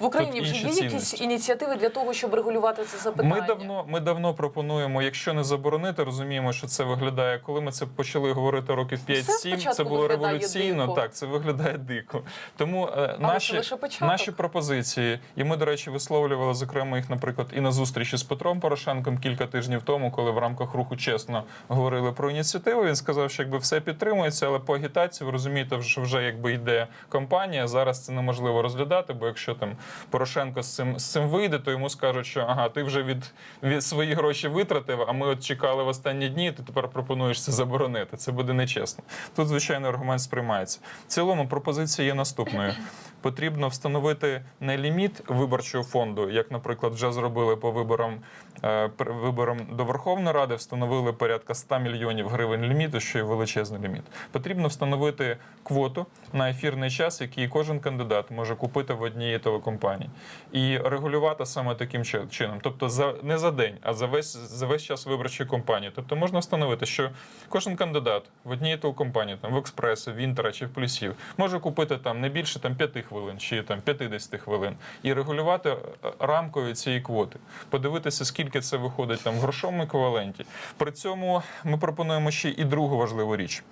В Україні Тут вже є якісь ініціативи для того, щоб регулювати це запитання? Ми давно, ми давно пропонуємо, якщо не заборонити, розуміємо, що це виглядає. Коли ми це почали говорити років 5-7, це було революційно. дико. Так, це виглядає дико. Тому е, наші, лише початок. наші пропозиції, і ми, до речі, висловлювали зокрема їх, наприклад, і на зустрічі з Петром Порошенком кілька тижнів тому, коли в рамках руху чесно говорили про ініціативу. Він сказав, що якби все підтримується, але по агітації ви розумієте, що вже якби йде кампанія. Зараз це неможливо розглядати, бо якщо там Порошенко з цим з цим вийде, то йому скажуть, що ага, ти вже від, від свої гроші витратив, а ми от чекали в останні дні. Ти тепер пропонуєш це заборонити. Це буде нечесно. Тут звичайно аргумент сприймається. В цілому пропозиція є наступною. Потрібно встановити не ліміт виборчого фонду, як, наприклад, вже зробили по виборам е, виборам до Верховної Ради, встановили порядка 100 мільйонів гривень ліміту, що є величезний ліміт. Потрібно встановити квоту на ефірний час, який кожен кандидат може купити в одній телекомпанії, і регулювати саме таким чином. Тобто за не за день, а за весь за весь час виборчої кампанії. Тобто можна встановити, що кожен кандидат в одній телекомпанії, там в експресу, в інтера чи в плюсів, може купити там не більше там 5 хвилин чи там 50 хвилин, і регулювати е, рамкою цієї квоти, подивитися, скільки це виходить там в грошовому еквіваленті. При цьому ми пропонуємо ще і другу важливу річ.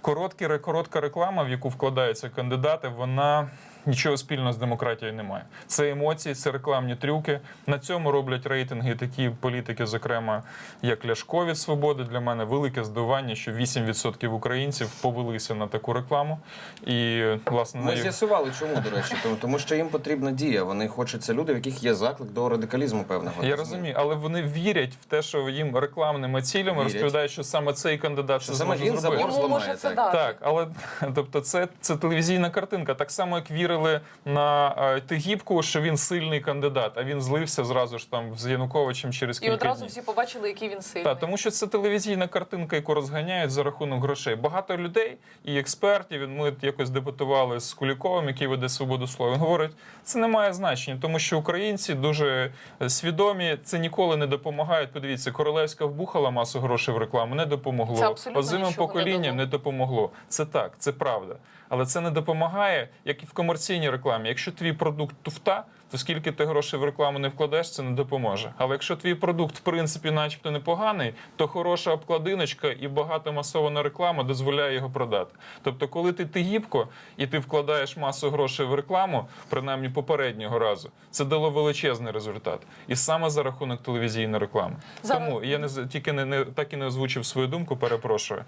Короткі, коротка реклама, в яку вкладаються кандидати, вона нічого спільного з демократією не має. Це емоції, це рекламні трюки. На цьому роблять рейтинги такі політики, зокрема, як Ляшко від свободи. Для мене велике здивування, що 8% українців повелися на таку рекламу. І власне Ми на з'ясували, чому, до речі, тому, тому що їм потрібна дія. Вони хочуть це люди, в яких є заклик до радикалізму певного. я розумію, але вони вірять в те, що їм рекламними цілями розповідають, що саме цей кандидат Що це саме він зробити. забор зламає, так. Так, але тобто, це, це телевізійна картинка. Так само, як вірили на е, Тигіпку, що він сильний кандидат, а він злився зразу ж там з Януковичем через І одразу днів. всі побачили, який він сильний. Так, тому що це телевізійна картинка, яку розганяють за рахунок грошей. Багато людей і експертів. Ми якось дебатували з Куліковим, який веде свободу слова. Він говорить, це не має значення, тому що українці дуже е, свідомі. Це ніколи не допомагає. Подивіться, королевська вбухала масу грошей в рекламу, не допомогло. Озимим нічого не поколінням не допомогло. Це так, це правда. Але це не допомагає, як і в комерційній рекламі. Якщо твій продукт туфта, то скільки ти грошей в рекламу не вкладеш, це не допоможе. Але якщо твій продукт, в принципі, начебто непоганий, то хороша обкладиночка і багато масована реклама дозволяє його продати. Тобто, коли ти тигіпко і ти вкладаєш масу грошей в рекламу, принаймні попереднього разу, це дало величезний результат. І саме за рахунок телевізійної реклами. Зараз- Тому я не тільки не, не так і не озвучив свою думку, перепрошую.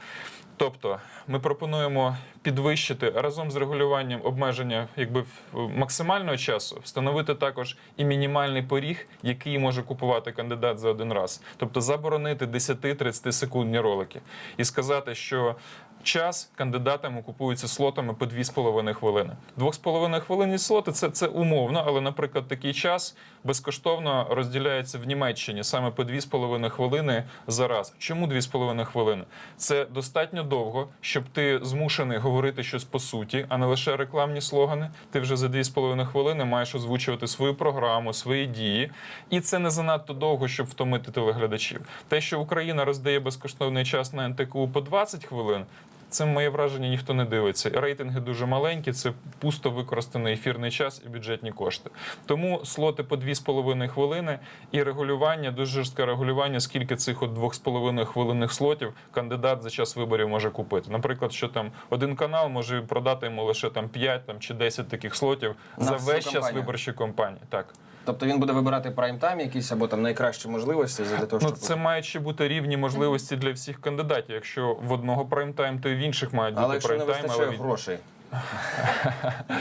Тобто, ми пропонуємо підвищити разом з регулюванням обмеження якби максимального часу, встановити також і мінімальний поріг, який може купувати кандидат за один раз. Тобто заборонити 10-30 секундні ролики і сказати, що. Час кандидатами купується слотами по 2,5 хвилини. 2,5 хвилини слоти це, це умовно, але, наприклад, такий час безкоштовно розділяється в Німеччині саме по 2,5 хвилини за раз. Чому 2,5 хвилини? Це достатньо довго, щоб ти змушений говорити щось по суті, а не лише рекламні слогани. Ти вже за 2,5 хвилини маєш озвучувати свою програму, свої дії. І це не занадто довго, щоб втомити телеглядачів. Те, що Україна роздає безкоштовний час на НТКУ по 20 хвилин. Це моє враження, ніхто не дивиться. Рейтинги дуже маленькі, це пусто використаний ефірний час і бюджетні кошти. Тому слоти по 2,5 хвилини і регулювання, дуже жорстке регулювання, скільки цих от 2,5 хвилинних слотів кандидат за час виборів може купити. Наприклад, що там один канал може продати йому лише там 5 там, чи 10 таких слотів На за весь час виборчої кампанії. Так. Тобто він буде вибирати прайм-тайм якісь або там найкращі можливості для того, Ну, щоб це мають ще бути рівні можливості для всіх кандидатів. Якщо в одного прайм-тайм, то і в інших мають бути але якщо не прайм-тайм, вистачає від- грошей.